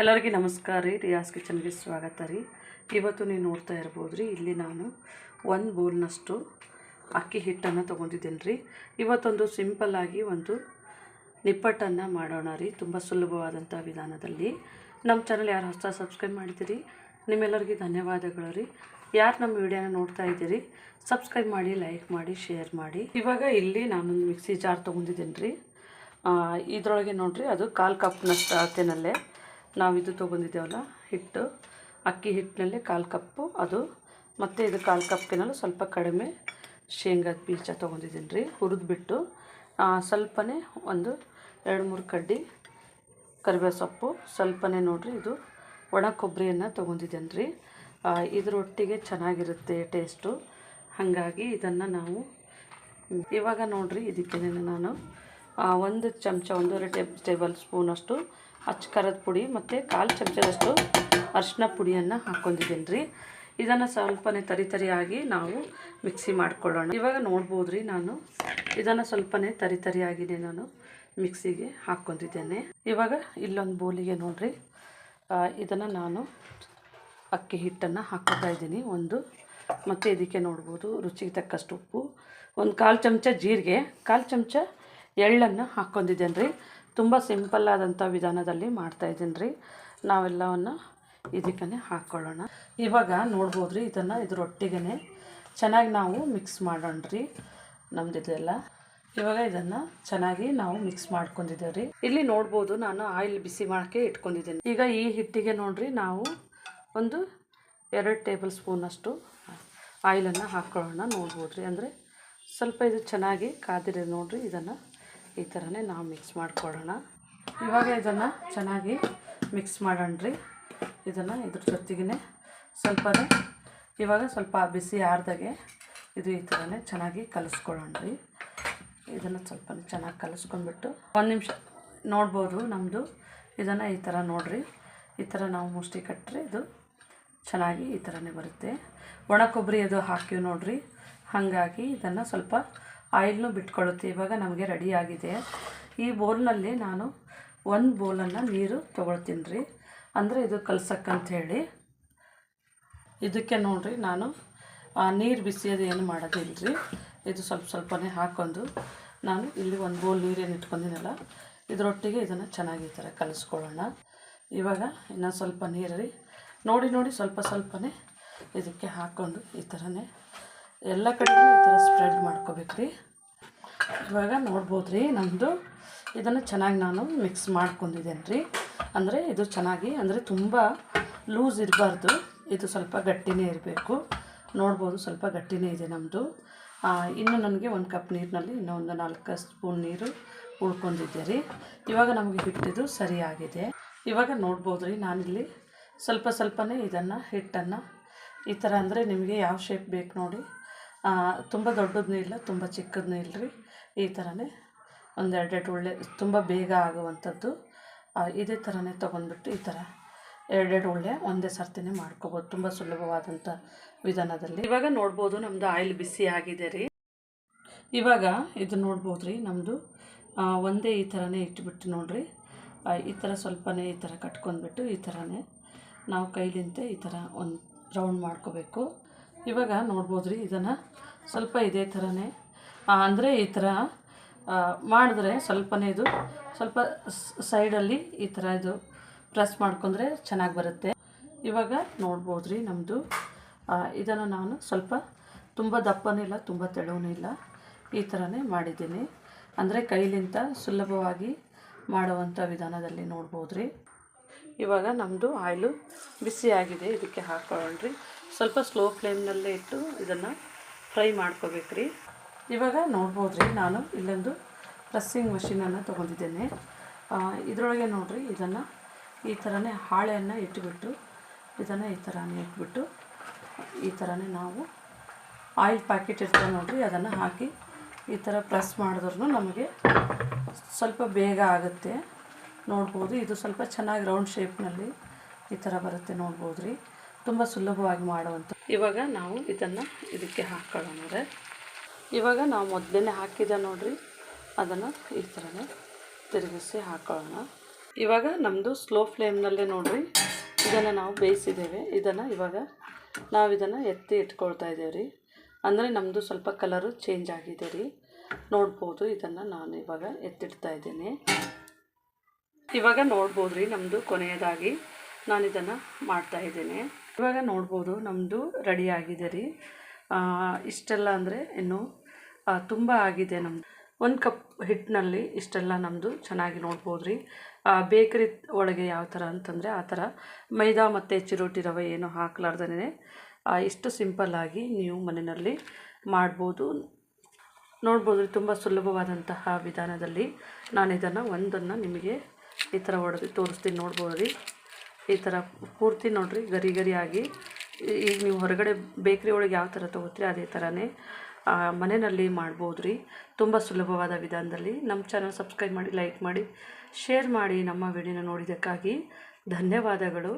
ಎಲ್ಲರಿಗೂ ನಮಸ್ಕಾರ ರೀ. ರಿಯಾಸ್ ಕಿಚನ್ಗೆ ಸ್ವಾಗತ ರೀ. ಇವತ್ತು ನೀವು ನೋಡ್ತಾ ಇರ್ಬೋದು ರೀ, ಇಲ್ಲಿ ನಾನು ಒಂದು ಬೌಲ್ನಷ್ಟು ಅಕ್ಕಿ ಹಿಟ್ಟನ್ನು ತೊಗೊಂಡಿದ್ದೀನಿ ರೀ. ಇವತ್ತೊಂದು ಸಿಂಪಲ್ಲಾಗಿ ಒಂದು ನಿಪ್ಪಟ್ಟನ್ನು ಮಾಡೋಣ ರೀ, ತುಂಬ ಸುಲಭವಾದಂಥ ವಿಧಾನದಲ್ಲಿ. ನಮ್ಮ ಚಾನಲ್ ಯಾರು ಹೊಸ ಸಬ್ಸ್ಕ್ರೈಬ್ ಮಾಡಿದ್ದೀರಿ, ನಿಮ್ಮೆಲ್ಲರಿಗೂ ಧನ್ಯವಾದಗಳು ರೀ. ಯಾರು ನಮ್ಮ ವಿಡಿಯೋನ ನೋಡ್ತಾ ಇದ್ದೀರಿ, ಸಬ್ಸ್ಕ್ರೈಬ್ ಮಾಡಿ, ಲೈಕ್ ಮಾಡಿ, ಶೇರ್ ಮಾಡಿ. ಇವಾಗ ಇಲ್ಲಿ ನಾನೊಂದು ಮಿಕ್ಸಿ ಜಾರ್ ತೊಗೊಂಡಿದ್ದೀನಿ ರೀ. ಇದರೊಳಗೆ ನೋಡಿರಿ, ಅದು ಕಾಲು ಕಪ್ನಷ್ಟು ಅಳತೆನಲ್ಲೇ ನಾವು ಇದು ತೊಗೊಂಡಿದ್ದೇವಲ್ಲ, ಹಿಟ್ಟು. ಅಕ್ಕಿ ಹಿಟ್ಟಿನಲ್ಲಿ ಕಾಲು ಕಪ್ಪು, ಅದು. ಮತ್ತು ಇದು ಕಾಲು ಕಪ್ಪಿನಲ್ಲೂ ಸ್ವಲ್ಪ ಕಡಿಮೆ ಶೇಂಗಾದ ಬೀಜ ತೊಗೊಂಡಿದ್ದೀನಿ ರೀ ಹುರಿದ್ಬಿಟ್ಟು ಸ್ವಲ್ಪನೇ ಒಂದು ಎರಡು ಮೂರು ಕಡ್ಡಿ ಕರಿಬೇವು ಸೊಪ್ಪು. ಸ್ವಲ್ಪನೇ ನೋಡಿರಿ, ಇದು ಒಣ ಕೊಬ್ಬರಿಯನ್ನು ತೊಗೊಂಡಿದ್ದೇನೆ ರೀ ಇದರೊಟ್ಟಿಗೆ ಚೆನ್ನಾಗಿರುತ್ತೆ ಟೇಸ್ಟು. ಹಾಗಾಗಿ ಇದನ್ನು ನಾವು. ಇವಾಗ ನೋಡಿರಿ, ಇದಕ್ಕೆ ನಾನು ಒಂದು ಚಮಚ ಒಂದೂವರೆ ಟೇಬ್ ಟೇಬಲ್ ಸ್ಪೂನಷ್ಟು ಅಚ್ಚ ಖಾರದ ಪುಡಿ ಮತ್ತು ಕಾಲು ಚಮಚದಷ್ಟು ಅರಿಶಿನ ಪುಡಿಯನ್ನು ಹಾಕ್ಕೊಂಡಿದ್ದೀನಿ ರೀ ಇದನ್ನು ಸ್ವಲ್ಪನೇ ತರಿ ತರಿಯಾಗಿ ನಾವು ಮಿಕ್ಸಿ ಮಾಡ್ಕೊಳ್ಳೋಣ. ಇವಾಗ ನೋಡ್ಬೋದು ರೀ ನಾನು. ಇದನ್ನು ಸ್ವಲ್ಪನೇ ತರಿ ತರಿಯಾಗಿನೇ ನಾನು ಮಿಕ್ಸಿಗೆ ಹಾಕ್ಕೊಂಡಿದ್ದೇನೆ ಇವಾಗ ಇಲ್ಲೊಂದು ಬೋಲಿಗೆ ನೋಡಿರಿ. ಇದನ್ನು ನಾನು ಅಕ್ಕಿ ಹಿಟ್ಟನ್ನು ಹಾಕ್ಕೊತಾ ಇದ್ದೀನಿ ಒಂದು. ಮತ್ತು ಇದಕ್ಕೆ ನೋಡ್ಬೋದು ರುಚಿಗೆ ತಕ್ಕಷ್ಟು ಉಪ್ಪು. ಒಂದು ಕಾಲು ಚಮಚ ಜೀರಿಗೆ, ಕಾಲು ಚಮಚ ಎಳ್ಳನ್ನು ಹಾಕ್ಕೊಂಡಿದ್ದೇನೆ ರೀ ತುಂಬ ಸಿಂಪಲ್ಲಾದಂಥ ವಿಧಾನದಲ್ಲಿ ಮಾಡ್ತಾಯಿದ್ದೀನಿ ರೀ. ನಾವೆಲ್ಲವನ್ನು ಇದಕ್ಕೇ ಹಾಕ್ಕೊಳ್ಳೋಣ ಇವಾಗ ನೋಡ್ಬೋದು ರೀ ಇದನ್ನು ಇದ್ರೊಟ್ಟಿಗೆ ಚೆನ್ನಾಗಿ ನಾವು ಮಿಕ್ಸ್ ಮಾಡೋಣ ರೀ ನಮ್ದು ಇದೆಲ್ಲ. ಇವಾಗ ಇದನ್ನು ಚೆನ್ನಾಗಿ ನಾವು ಮಿಕ್ಸ್ ಮಾಡ್ಕೊಂಡಿದ್ದೇವೆ ರೀ ಇಲ್ಲಿ ನೋಡ್ಬೋದು, ನಾನು ಆಯಿಲ್ ಬಿಸಿ ಮಾಡೋಕ್ಕೆ ಇಟ್ಕೊಂಡಿದ್ದೀನಿ. ಈಗ ಈ ಹಿಟ್ಟಿಗೆ ನೋಡಿರಿ, ನಾವು ಒಂದು ಎರಡು ಟೇಬಲ್ ಸ್ಪೂನಷ್ಟು ಆಯಿಲನ್ನು ಹಾಕ್ಕೊಳ್ಳೋಣ ನೋಡ್ಬೋದು ರೀ ಅಂದರೆ ಸ್ವಲ್ಪ ಇದು ಚೆನ್ನಾಗಿ ಕಾದಿರೋದು ನೋಡಿರಿ, ಇದನ್ನು ಈ ಥರನೇ ನಾವು ಮಿಕ್ಸ್ ಮಾಡಿಕೊಳ್ಳೋಣ. ಇವಾಗ ಇದನ್ನು ಚೆನ್ನಾಗಿ ಮಿಕ್ಸ್ ಮಾಡೋಣ ರೀ ಇದನ್ನು ಇದ್ರ ಜೊತೆಗೇ ಸ್ವಲ್ಪನೇ, ಇವಾಗ ಸ್ವಲ್ಪ ಬಿಸಿ ಆರ್ದಾಗೆ ಇದು ಈ ಥರನೇ ಚೆನ್ನಾಗಿ ಕಲಿಸ್ಕೊಳ್ಳೋಣ ರೀ ಇದನ್ನು ಸ್ವಲ್ಪ ಚೆನ್ನಾಗಿ ಕಲಿಸ್ಕೊಂಡ್ಬಿಟ್ಟು ಒಂದು ನಿಮಿಷ ನೋಡ್ಬೋದು ನಮ್ಮದು ಇದನ್ನು ಈ ಥರ ನೋಡಿರಿ. ಈ ಥರ ನಾವು ಮುಷ್ಟಿ ಕಟ್ಟರೆ ಇದು ಚೆನ್ನಾಗಿ ಈ ಥರನೇ ಬರುತ್ತೆ. ಒಣ ಕೊಬ್ಬರಿ ಅದು ಹಾಕಿವಿ ನೋಡ್ರಿ. ಹಾಗಾಗಿ ಇದನ್ನು ಸ್ವಲ್ಪ ಆಯಿಲ್ನು ಬಿಟ್ಕೊಳ್ಳುತ್ತೆ ಇವಾಗ ನಮಗೆ ರೆಡಿ ಆಗಿದೆ. ಈ ಬೋಲ್ನಲ್ಲಿ ನಾನು ಒಂದು ಬೋಲನ್ನು ನೀರು ತೊಗೊಳ್ತೀನಿ ರೀ ಅಂದರೆ ಇದು ಕಲ್ಸಕ್ಕಂಥೇಳಿ ಇದಕ್ಕೆ ನೋಡಿರಿ, ನಾನು ನೀರು ಬಿಸಿಯೋದು ಏನು ಮಾಡೋದಿಲ್ಲ ರೀ ಇದು ಸ್ವಲ್ಪ ಸ್ವಲ್ಪನೇ ಹಾಕ್ಕೊಂಡು ನಾನು ಇಲ್ಲಿ ಒಂದು ಬೋಲ್ ನೀರೇನು ಇಟ್ಕೊಂಡಿನಲ್ಲ, ಇದರೊಟ್ಟಿಗೆ ಇದನ್ನು ಚೆನ್ನಾಗಿ ಈ ಥರ ಕಲಿಸ್ಕೊಳ್ಳೋಣ. ಇವಾಗ ಇನ್ನೊಂದು ಸ್ವಲ್ಪ ನೀರು ರೀ ನೋಡಿ ನೋಡಿ, ಸ್ವಲ್ಪ ಸ್ವಲ್ಪನೇ ಇದಕ್ಕೆ ಹಾಕ್ಕೊಂಡು ಈ ಥರನೇ ಎಲ್ಲ ಕಡೆಗೂ ಈ ಥರ ಸ್ಪ್ರೆಡ್ ಮಾಡ್ಕೋಬೇಕು ರೀ ಇವಾಗ ನೋಡ್ಬೋದು ರೀ ನಮ್ಮದು ಇದನ್ನು ಚೆನ್ನಾಗಿ ನಾನು ಮಿಕ್ಸ್ ಮಾಡ್ಕೊಂಡಿದ್ದೇನೆ ರೀ ಅಂದರೆ ಇದು ಚೆನ್ನಾಗಿ, ಅಂದರೆ ತುಂಬ ಲೂಸ್ ಇರಬಾರ್ದು. ಇದು ಸ್ವಲ್ಪ ಗಟ್ಟಿನೇ ಇರಬೇಕು. ನೋಡ್ಬೋದು ಸ್ವಲ್ಪ ಗಟ್ಟಿನೇ ಇದೆ ನಮ್ಮದು ಇನ್ನು ನನಗೆ ಒಂದು ಕಪ್ ನೀರಿನಲ್ಲಿ ಇನ್ನೂ ಒಂದು ನಾಲ್ಕು ಸ್ಪೂನ್ ನೀರು ಉಳ್ಕೊಂಡಿದ್ದೆ ರೀ ಇವಾಗ ನಮಗೆ ಹಿಟ್ಟಿದು ಸರಿಯಾಗಿದೆ ಇವಾಗ ನೋಡ್ಬೋದು ರೀ ನಾನಿಲ್ಲಿ ಸ್ವಲ್ಪ ಸ್ವಲ್ಪನೇ ಇದನ್ನು, ಹಿಟ್ಟನ್ನು ಈ ಥರ ಅಂದರೆ ನಿಮಗೆ ಯಾವ ಶೇಪ್ ಬೇಕು ನೋಡಿ ತುಂಬ ದೊಡ್ಡದನ್ನೂ ಇಲ್ಲ, ತುಂಬ ಚಿಕ್ಕದನ್ನೂ ಇಲ್ಲ ರೀ ಈ ಥರನೇ ಒಂದು ಎರಡೆರಡು ಒಳ್ಳೆ, ತುಂಬ ಬೇಗ ಆಗುವಂಥದ್ದು. ಇದೇ ಥರನೇ ತೊಗೊಂಡ್ಬಿಟ್ಟು ಈ ಥರ ಎರಡೆರಡು ಒಳ್ಳೆ ಒಂದೇ ಸರ್ತಿನೇ ಮಾಡ್ಕೋಬೋದು. ತುಂಬ ಸುಲಭವಾದಂಥ ವಿಧಾನದಲ್ಲಿ. ಇವಾಗ ನೋಡ್ಬೋದು ನಮ್ಮದು ಆಯಿಲ್ ಬಿಸಿ ಆಗಿದೆ ರೀ. ಇವಾಗ ಇದು ನೋಡ್ಬೋದು ರೀ ನಮ್ಮದು ಒಂದೇ ಈ ಥರನೇ ಇಟ್ಬಿಟ್ಟು ನೋಡಿರಿ. ಈ ಥರ ಸ್ವಲ್ಪನೇ ಈ ಥರ ಕಟ್ಕೊಂಡ್ಬಿಟ್ಟು ಈ ಥರನೇ ನಾವು ಕೈಲಿಂತೆ ಈ ಥರ ಒಂದು ರೌಂಡ್ ಮಾಡ್ಕೋಬೇಕು. ಇವಾಗ ನೋಡ್ಬೋದು ರೀ ಇದನ್ನು ಸ್ವಲ್ಪ ಇದೇ ಥರನೇ. ಅಂದರೆ ಈ ಥರ ಮಾಡಿದ್ರೆ ಸ್ವಲ್ಪನೇ ಇದು, ಸ್ವಲ್ಪ ಸೈಡಲ್ಲಿ ಈ ಥರ ಇದು ಪ್ರೆಸ್ ಮಾಡ್ಕೊಂಡ್ರೆ ಚೆನ್ನಾಗಿ ಬರುತ್ತೆ. ಇವಾಗ ನೋಡ್ಬೋದು ರೀ ನಮ್ಮದು ಇದನ್ನು ನಾನು ಸ್ವಲ್ಪ ತುಂಬ ದಪ್ಪನೂ ಇಲ್ಲ, ತುಂಬ ತೆಳುವೂ ಇಲ್ಲ. ಈ ಥರನೇ ಮಾಡಿದ್ದೀನಿ. ಅಂದರೆ ಕೈಲಿಂತ ಸುಲಭವಾಗಿ ಮಾಡುವಂಥ ವಿಧಾನದಲ್ಲಿ ನೋಡ್ಬೋದು ರೀ ಇವಾಗ ನಮ್ಮದು ಆಯಿಲು ಬಿಸಿಯಾಗಿದೆ, ಇದಕ್ಕೆ ಹಾಕ್ಕೊಳ್ಳೋಣ್ರಿ ಸ್ವಲ್ಪ ಸ್ಲೋ ಫ್ಲೇಮ್ನಲ್ಲೇ ಇಟ್ಟು ಇದನ್ನು ಫ್ರೈ ಮಾಡ್ಕೋಬೇಕ್ರಿ. ಇವಾಗ ನೋಡ್ಬೋದು ರೀ ನಾನು ಇಲ್ಲೊಂದು ಪ್ರೆಸ್ಸಿಂಗ್ ಮಷಿನನ್ನು ತೊಗೊಂಡಿದ್ದೇನೆ. ಇದರೊಳಗೆ ನೋಡಿರಿ, ಇದನ್ನು ಈ ಥರನೇ ಹಾಳೆಯನ್ನು ಇಟ್ಬಿಟ್ಟು, ಇದನ್ನು ಈ ಥರನೇ ಇಟ್ಬಿಟ್ಟು, ಈ ಥರನೇ ನಾವು ಆಯಿಲ್ ಪ್ಯಾಕೆಟ್ ಇರ್ತದೆ ನೋಡಿರಿ, ಅದನ್ನು ಹಾಕಿ ಈ ಥರ ಪ್ರೆಸ್ ಮಾಡಿದ್ರೂ ನಮಗೆ ಸ್ವಲ್ಪ ಬೇಗ ಆಗುತ್ತೆ. ನೋಡ್ಬೋದು, ಇದು ಸ್ವಲ್ಪ ಚೆನ್ನಾಗಿ ರೌಂಡ್ ಶೇಪ್ನಲ್ಲಿ ಈ ಥರ ಬರುತ್ತೆ ನೋಡ್ಬೋದು ರೀ ತುಂಬ ಸುಲಭವಾಗಿ ಮಾಡುವಂಥ ಇವಾಗ ನಾವು ಇದನ್ನು ಇದಕ್ಕೆ ಹಾಕ್ಕೊಳ್ಳೋಣ ಇವಾಗ ನಾವು ಮೊದಲೇ ಹಾಕಿದ ನೋಡ್ರಿ, ಅದನ್ನು ಈ ಥರನೇ ತಿರುಗಿಸಿ ಹಾಕೊಳ್ಳೋಣ. ಇವಾಗ ನಮ್ಮದು ಸ್ಲೋ ಫ್ಲೇಮ್ನಲ್ಲೇ ನೋಡ್ರಿ, ಇದನ್ನು ನಾವು ಬೇಯಿಸಿದ್ದೇವೆ. ಇದನ್ನು ಇವಾಗ ನಾವು ಇದನ್ನು ಎತ್ತಿ ಇಟ್ಕೊಳ್ತಾ ಇದ್ದೇವೆ ರೀ. ಅಂದರೆ ನಮ್ಮದು ಸ್ವಲ್ಪ ಕಲರು ಚೇಂಜ್ ಆಗಿದೆ ರೀ. ನೋಡ್ಬೋದು ಇದನ್ನು ನಾನು ಇವಾಗ ಎತ್ತಿಡ್ತಾ ಇದ್ದೀನಿ. ಇವಾಗ ನೋಡ್ಬೋದು ರೀ ನಮ್ಮದು ಕೊನೆಯದಾಗಿ ನಾನು ಇದನ್ನು ಮಾಡ್ತಾ ಇವಾಗ ನೋಡ್ಬೋದು ನಮ್ಮದು ರೆಡಿ ಆಗಿದೆ ರೀ. ಇಷ್ಟೆಲ್ಲ ಅಂದರೆ ಇನ್ನು ತುಂಬ ಆಗಿದೆ ನಮ್ಮದು ಒಂದು ಕಪ್ ಹಿಟ್ಟಿನಲ್ಲಿ ಇಷ್ಟೆಲ್ಲ ನಮ್ಮದು ಚೆನ್ನಾಗಿ ನೋಡ್ಬೋದು ರೀ. ಬೇಕರಿ ಒಳಗೆ ಯಾವ ಥರ ಅಂತಂದರೆ ಆ ಥರ ಮೈದಾ ಮತ್ತು ಚಿರೋಟಿ ರವೆ ಏನು ಹಾಕ್ಲಾರ್ದೇ ಇಷ್ಟು ಸಿಂಪಲ್ಲಾಗಿ ನೀವು ಮನೆಯಲ್ಲಿ ಮಾಡ್ಬೋದು. ನೋಡ್ಬೋದು ರೀ, ತುಂಬ ಸುಲಭವಾದಂತಹ ವಿಧಾನದಲ್ಲಿ ನಾನು ಇದನ್ನು ಒಂದನ್ನು ನಿಮಗೆ ಈ ಥರ ಹೊಡೆದು ತೋರಿಸ್ತೀನಿ ನೋಡ್ಬೋದು ರೀ. ಈ ಥರ ಪೂರ್ತಿ ನೋಡಿರಿ ಗರಿ ಈ- ಈಗ ನೀವು ಹೊರಗಡೆ ಬೇಕ್ರಿ ಒಳಗೆ ಯಾವ ಥರ ತೊಗೋತೀರಿ ಅದೇ ಥರನೇ ಮನೆಯಲ್ಲಿ ಮಾಡ್ಬೋದು ರೀ ತುಂಬ ಸುಲಭವಾದ ವಿಧಾನದಲ್ಲಿ. ನಮ್ಮ ಚಾನಲ್ ಸಬ್ಸ್ಕ್ರೈಬ್ ಮಾಡಿ ಲೈಕ್ ಮಾಡಿ ಶೇರ್ ಮಾಡಿ ನಮ್ಮ ವಿಡಿಯೋನ ನೋಡಿದ್ದಕ್ಕಾಗಿ ಧನ್ಯವಾದಗಳು.